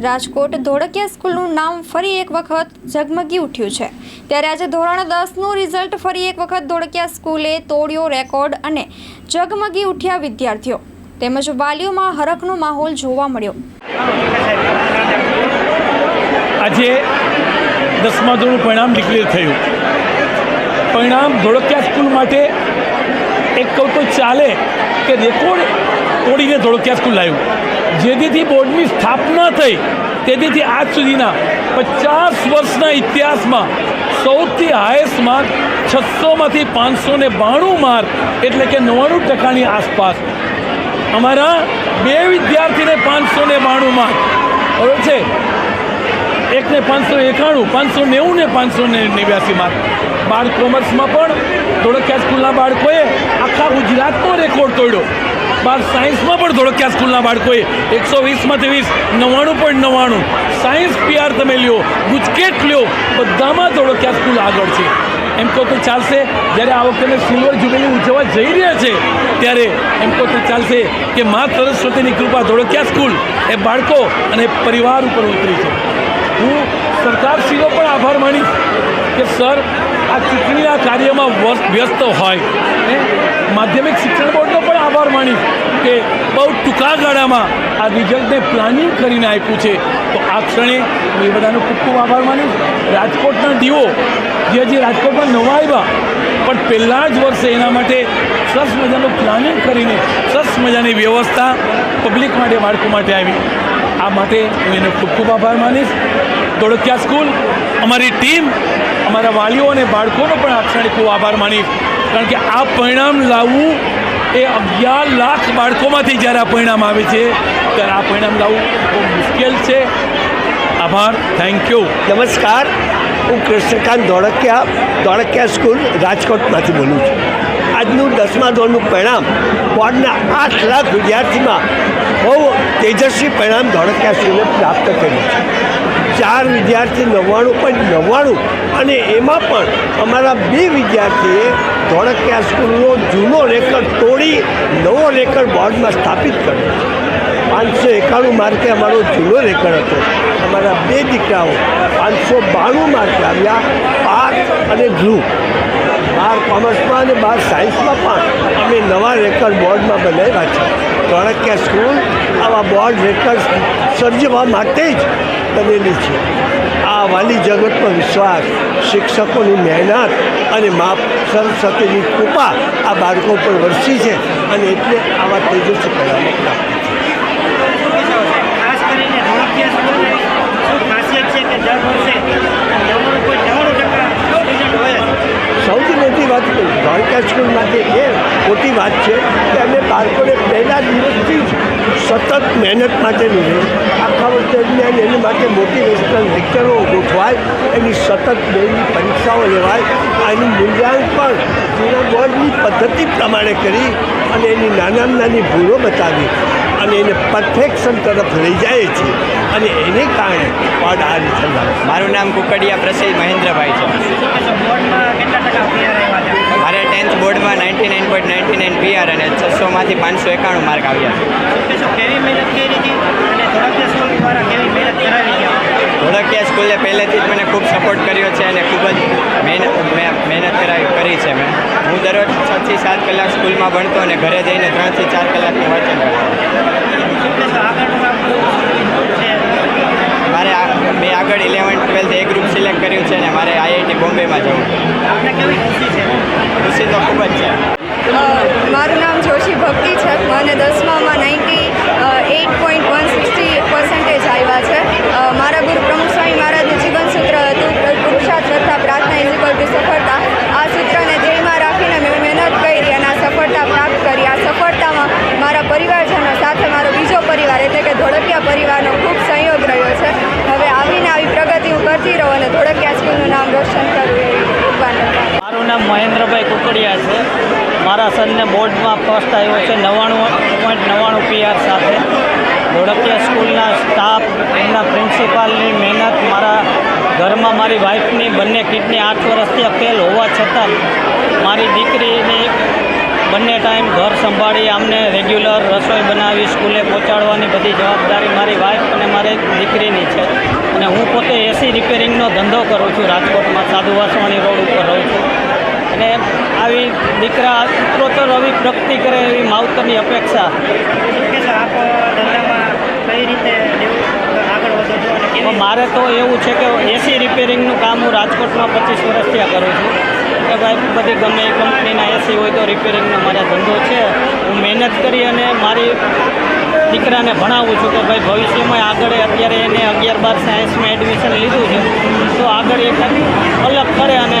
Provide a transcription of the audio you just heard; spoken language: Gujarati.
રાજકોટ ધોળકિયા સ્કૂલનું નામ ફરી એક વખત ઝગમગી ઉઠ્યું છે. ત્યારે આજે ધોરણ દસનું રિઝલ્ટ ફરી એક વખત ધોળકિયા સ્કૂલે તોડ્યો રેકોર્ડ અને ઝગમગી ઉઠ્યા વિદ્યાર્થીઓ. તેમજ વાલીઓમાં હરખનો માહોલ જોવા મળ્યો. આજે દસમા ધોરણનું પરિણામ ડિક્લેર થયું. પરિણામ ધોળકિયા સ્કૂલ માટે એક કહું તો ચાલે કે રેકોર્ડ તોડીને ધોળકિયા સ્કૂલ લાવ્યું જેથી બોર્ડની સ્થાપના થઈ તેથી આજ સુધીના પચાસ વર્ષના ઇતિહાસમાં સૌથી હાઈએસ્ટ માર્ક છસોમાંથી પાંચસો ને બાણું માર્ક એટલે કે નવ્વાણું ટકાની આસપાસ. અમારા બે વિદ્યાર્થીને પાંચસો ને બાણું માર્ક બરોબર છે? એકને પાંચસો એકાણું, પાંચસો નેવું ને પાંચસો ને નેવ્યાસી માર્ક બાળ કોમર્સમાં પણ ધોળકિયા સ્કૂલના બાળકોએ આખા ગુજરાતનો રેકોર્ડ તોડ્યો. બાર સાયન્સમાં પણ ધોળકિયા સ્કૂલના બાળકોએ એકસો વીસમાંથી વીસ, નવ્વાણું પોઈન્ટ નવ્વાણું. સાયન્સ પીઆર તમે લ્યો, ગુજકેટ લ્યો, બધામાં ધોળકિયા સ્કૂલ આગળ છે. એમ કહો તો ચાલશે. જ્યારે આ વખતે સિલ્વર જુબેલી ઉજવવા જઈ રહ્યા છે, ત્યારે એમ કહો તો ચાલશે કે મા સરસ્વતીની કૃપા ધોળકિયા સ્કૂલ, એ બાળકો અને પરિવાર ઉપર ઉતરી છે. હું સરકારશ્રીનો પણ આભાર માનીશ કે, સર આ ચૂંટણીના કાર્યમાં વ્યસ્ત હોય? માધ્યમિક શિક્ષણ બોર્ડનો પણ આભાર માનીશ કે બહુ ટૂંકા ગાળામાં આ રિઝલ્ટને પ્લાનિંગ કરીને આપ્યું છે. તો આ ક્ષણે હું એ બધાનો ખૂબ ખૂબ આભાર માનીશ રાજકોટના દીવો જે હજી રાજકોટમાં નવા આવ્યા, પણ પહેલાં જ વર્ષે એના માટે સરસ મજાનું પ્લાનિંગ કરીને, સરસ મજાની વ્યવસ્થા પબ્લિક માટે, બાળકો માટે આવી. આ માટે હું એને ખૂબ ખૂબ આભાર માનીશ. ધોળકિયા સ્કૂલ અમારી ટીમ, અમારા વાલીઓ અને બાળકોનો પણ આ ખૂબ આભાર માનીશ કારણ કે આ પરિણામ લાવવું એ અગિયાર લાખ બાળકોમાંથી જ્યારે આ પરિણામ આવે છે, ત્યારે આ પરિણામ લાવવું બહુ મુશ્કેલ છે. આભાર થેન્ક યુ નમસ્કાર. હું કૃષ્ણકાંત ધોળકિયા ધોળકિયા સ્કૂલ રાજકોટમાંથી બોલું છું. આજનું દસમા ધોરણનું પરિણામ બોર્ડના આઠ લાખ વિદ્યાર્થીમાં બહુ તેજસ્વી પરિણામ ધોળકિયા સ્કૂલે પ્રાપ્ત કર્યું છે. ચાર વિદ્યાર્થી નવ્વાણું પોઈન્ટ નવ્વાણું. અને એમાં પણ અમારા બે વિદ્યાર્થીએ ધોળકિયા સ્કૂલનો જૂનો રેકર્ડ તોડી નવો રેકર્ડ બોર્ડમાં સ્થાપિત કર્યો. પાંચસો એકાણું માર્કે અમારો જૂનો રેકર્ડ હતો. અમારા બે દીકરાઓ પાંચસો બાણું માર્કે આવ્યા આર્ટ અને ધ્રુવ. બાર કોમર્સમાં અને બાર સાયન્સમાં પણ અમે નવા રેકર્ડ બોર્ડમાં બનાવ્યા છે. ધોળકિયા સ્કૂલ આવા બોર્ડ રેકર્ડ સર્જવા માટે જ બનેલી છે. આ વાલી જગતનો વિશ્વાસ, શિક્ષકોની મહેનત અને મા સરસ્વતીની કૃપા આ બાળકો પર વરસી છે અને એટલે આવા તેજસ્વી પરિણામો પ્રાપ્ત ખાસ કરીને છે કે દર વર્ષે નવ્વાણું પોઈન્ટ નવ્વાણું ટકા રિઝલ્ટ હોય છે સૌથી મોટી વાત દ્વારકા સ્કૂલમાંથી એ મોટી વાત છે કે અમે બાળકોને પહેલા દિવસથી જ સતત મહેનત માટેનું છે આખા વર્ષ દરમિયાન એની માટે મોટિવેશનલ લેક્ચરો ગોઠવાય એની સતત બેની પરીક્ષાઓ લેવાય એનું મૂલ્યાંકન જૂના બોર્ડની પદ્ધતિ પ્રમાણે કરી અને એની નાનામાં નાની ભૂલો બતાવી અને એને પરફેક્શન તરફ લઈ જાય છે અને એને કારણે બોર્ડ આ રીતે છે. મારું નામ કુકડિયા પ્રસય મહેન્દ્રભાઈ છે ટેન્થ બોર્ડમાં ninety nine point ninety nine PR અને છસોમાંથી પાંચસો એકાણું માર્ક આવ્યા. છે કેવી મહેનત કરી હતી ધોળકિયા સ્કૂલે પહેલેથી જ મને ખૂબ સપોર્ટ કર્યો છે અને ખૂબ જ મહેનત મેં મહેનત કરાવી કરી છે મેં. હું દરરોજ છથી સાત કલાક સ્કૂલમાં ભણતો અને ઘરે જઈને ત્રણથી ચાર કલાકનું વાંચન કરતો. મારે મેં આગળ eleven twelfth A group select કર્યું છે અને મારે આઈઆઈટી બોમ્બેમાં જવું છે આપણે કેવી ખુશી છે ખુશી તો ખૂબ જ છે અ, મારું નામ જોશી મને દસમામાં ninety eight point one sixty percentage આવ્યા છે. મારા ગુરુ પ્રમુખ સ્વામી મહારાજનું જીવન સૂત્ર હતું પુરુષાર્થ તથા પ્રાર્થના ઇઝિકલ ટુ સફળતા. આ સૂત્રને ધ્યેયમાં રાખીને મેં મહેનત કરી અને આ સફળતા પ્રાપ્ત કરી. આ સફળતામાં મારા પરિવારજનો સાથે મારો બીજો પરિવાર, એટલે કે ધોળકિયા પરિવારનો ખૂબ સહયોગ રહ્યો છે. હવે આવીને આવી પ્રગતિ હું કરતી રહું અને ધોળકિયા સ્કૂલનું નામ રોશન કરું એવી ભગવાનને પ્રાર્થના. મારું નામ મહેન્દ્રભાઈ કુકડિયા છે. મારા સનને બોર્ડમાં ફર્સ્ટ આવ્યો છે નવ્વાણું પોઈન્ટ નવ્વાણું પીઆર સાથે. ધોળકિયા સ્કૂલના સ્ટાફ એમના પ્રિન્સિપાલની મહેનત, મારા ઘરમાં મારી વાઈફની બંને કિડની આઠ વર્ષથી ફેલ હોવા છતાં મારી દીકરીને બંને ટાઈમ ઘર સંભાળી અમને રેગ્યુલર રસોઈ બનાવી, સ્કૂલે પહોંચાડવાની બધી જવાબદારી મારી વાઈફ અને મારે દીકરીની છે. અને હું પોતે એસી રિપેરિંગનો ધંધો કરું છું. રાજકોટમાં સાધુ વાસવાણી રોડ ઉપર રહું છું. અને આવી દીકરા ઉત્તરોત્તર આવી પ્રગતિ કરે એવી માવતરની અપેક્ષા. મારે તો એવું છે કે એસી રિપેરિંગનું કામ હું રાજકોટમાં પચીસ વર્ષથી કરું છું. કે ભાઈ બધી ગમે એ કંપનીના એસી હોય તો રિપેરિંગનો મારા ધંધો છે. હું મહેનત કરી અને મારી દીકરાને ભણાવું છું કે ભાઈ ભવિષ્યમાં આગળ અત્યારે એને અગિયાર બાર સાયન્સમાં એડમિશન લીધું છે. તો આગળ એક અલગ કરે અને